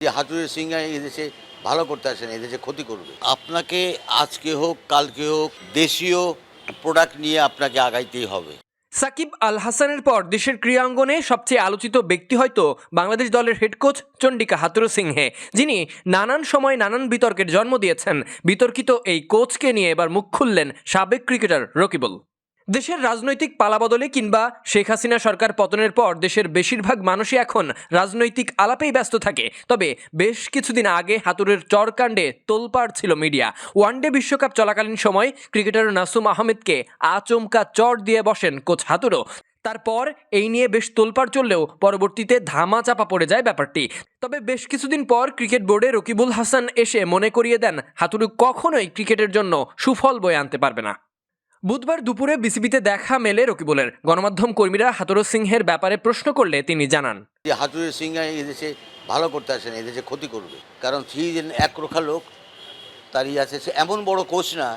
যে হাতুড়ি সিংহা এদেশে ভালো করতে আসে না এদেশে ক্ষতি করবে। আপনাকে আজকে হোক কালকে হোক দেশীয় প্রোডাক্ট নিয়ে আপনাকে আগাইতেই হবে। সাকিব আল হাসানের পর দেশের ক্রীড়াঙ্গনে সবচেয়ে আলোচিত ব্যক্তি হয়তো বাংলাদেশ দলের head coach Chandika Hathurusingha যিনি নানান সময় নানান বিতর্কের জন্ম দিয়েছেন। বিতর্কিত এই কোচকে নিয়ে এবার মুখ খুললেন সাবেক ক্রিকেটার রকিবুল। দেশের রাজনৈতিক পালাবদলে কিংবা শেখ হাসিনা সরকার পতনের পর দেশের বেশিরভাগ মানুষই এখন রাজনৈতিক আলাপেই ব্যস্ত থাকে। তবে বেশ কিছুদিন আগে হাতুরের চরকাণ্ডে তোলপাড় ছিল মিডিয়া। ওয়ানডে বিশ্বকাপ চলাকালীন সময় ক্রিকেটার নাসুম আহমেদকে আচমকা চর দিয়ে বসেন কোচ হাতুরো তারপর এই নিয়ে বেশ তোলপাড় চললেও পরবর্তীতে ধামা চাপা পড়ে যায় ব্যাপারটি। তবে বেশ কিছুদিন পর ক্রিকেট বোর্ডে রকিবুল হাসান এসে মনে করিয়ে দেন হাতুরু কখনোই ক্রিকেটের জন্য সুফল বয়ে আনতে পারবে না। বুধবার দুপুরে বিসিবিতে দেখা মেলে রকিবুলের। গণমাধ্যম কর্মীরা হাতুরু সিংহের ব্যাপারে প্রশ্ন করলে তিনি জানান। যে হাতুড়ি সিংহা এদেশে ভালো করতে আসে না এদেশে ক্ষতি করবে। কারণ যে এক রোখা লোক তার ই আছে। সে এমন বড় কোচ না,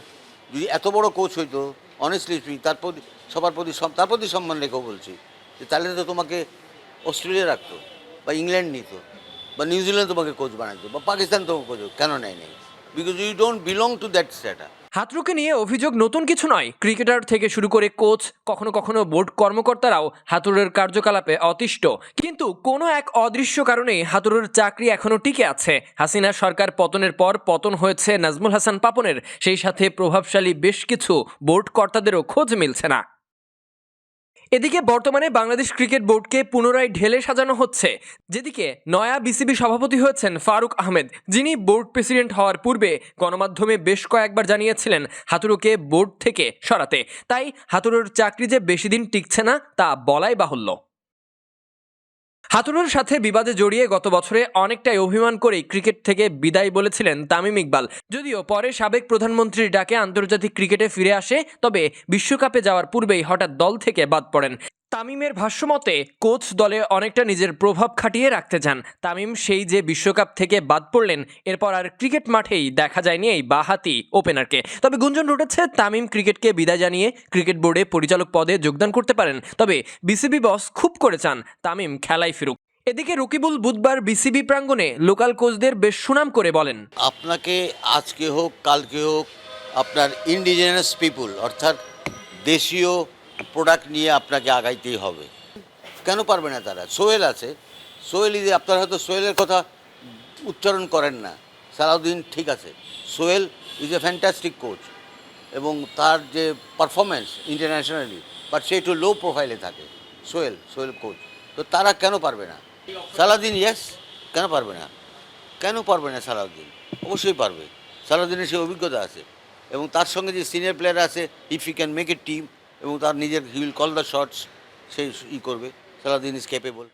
যদি এত বড় কোচ হইতো অনেস্টলি তার প্রতি, সবার প্রতি তার প্রতি সম্মান রেখেও বলছি, যে তাহলে তো তোমাকে অস্ট্রেলিয়া রাখতো, বা ইংল্যান্ড নিত, বা নিউজিল্যান্ড তোমাকে কোচ বানাইতো, বা পাকিস্তান তোমাকে কোচ কেন নেয় নেই because you don't belong to that stature হাতরুকে নিয়ে অভিযোগ নতুন কিছু নয়। ক্রিকেটার থেকে শুরু করে কোচ, কখনো কখনো বোর্ড কর্মকর্তারাও হাতুরের কার্যকলাপে অতিষ্ঠ। কিন্তু কোনো এক অদৃশ্য কারণে হাতুরের চাকরি এখনও টিকে আছে। হাসিনা সরকার পতনের পর পতন হয়েছে নাজমুল হাসান পাপনের। সেই সাথে প্রভাবশালী বেশ কিছু বোর্ড কর্তাদেরও খোঁজ মিলছে না। এদিকে বর্তমানে বাংলাদেশ ক্রিকেট বোর্ডকে পুনরায় ঢেলে সাজানো হচ্ছে। যেদিকে নয়া বিসিবি সভাপতি হয়েছেন ফারুক আহমেদ, যিনি বোর্ড প্রেসিডেন্ট হওয়ার পূর্বে গণমাধ্যমে বেশ কয়েকবার জানিয়েছিলেন হাতুরুকে বোর্ড থেকে সরাতে। তাই হাতুরুর চাকরি যে বেশি দিন টিকছে না, তা বলাই বাহুল্য। হাতুরুর সাথে বিবাদে জড়িয়ে গত বছরে অনেকটাই অভিমান করেই ক্রিকেট থেকে বিদায় বলেছিলেন তামিম ইকবাল। যদিও পরে সাবেক প্রধানমন্ত্রীর ডাকে আন্তর্জাতিক ক্রিকেটে ফিরে আসে, তবে বিশ্বকাপে যাওয়ার পূর্বেই হঠাৎ দল থেকে বাদ পড়েন। তামিমের ভাষ্যমতে কোচ দলে অনেকটা নিজের প্রভাব খাটিয়ে রাখতে চান। তামিম সেই যে বিশ্বকাপ থেকে বাদ পড়লেন, এরপর আর ক্রিকেট মাঠেই দেখা যায়নি এই বাহাতি ওপেনারকে। তবে গুঞ্জন উঠেছে তামিম ক্রিকেটকে বিদায় জানিয়ে ক্রিকেট বোর্ডে পরিচালক পদে যোগদান করতে পারেন। তবে বিসিবি বস খুব করে চান, তামিম খেলায় ফিরুক। এদিকে রকিবুল বুধবার বিসিবি প্রাঙ্গণে লোকাল কোচদের বেশ সুনাম করে বলেন, আপনাকে আজকে হোক, কালকে হোক, আপনার ইন্ডিজিনাস পিপুল অর্থাৎ দেশীয় প্রোডাক্ট নিয়ে আপনাকে আগাইতেই হবে। কেন পারবে না তারা? সোহেল আছে। সোহেল ইজ আপনারা হয়তো সোহেলের কথা উচ্চারণ করেন না। সালাউদ্দিন ঠিক আছে। Sohel is a fantastic coach এবং তার যে পারফরমেন্স ইন্টারন্যাশনালি বাট সে একটু লো প্রোফাইলে থাকে। সোহেল সোহেল কোচ তো তারা কেন পারবে না? সালাউদ্দিন ইয়েস কেন পারবে না? কেন পারবে না সালাউদ্দিন? অবশ্যই পারবে। সালাউদ্দিনের সে অভিজ্ঞতা আছে এবং তার সঙ্গে যে সিনিয়র প্লেয়ার আছে if you can make a team এবং তার নিজের he will call the shots সে ই করবে সালাদিন ইজ ক্যাপেবল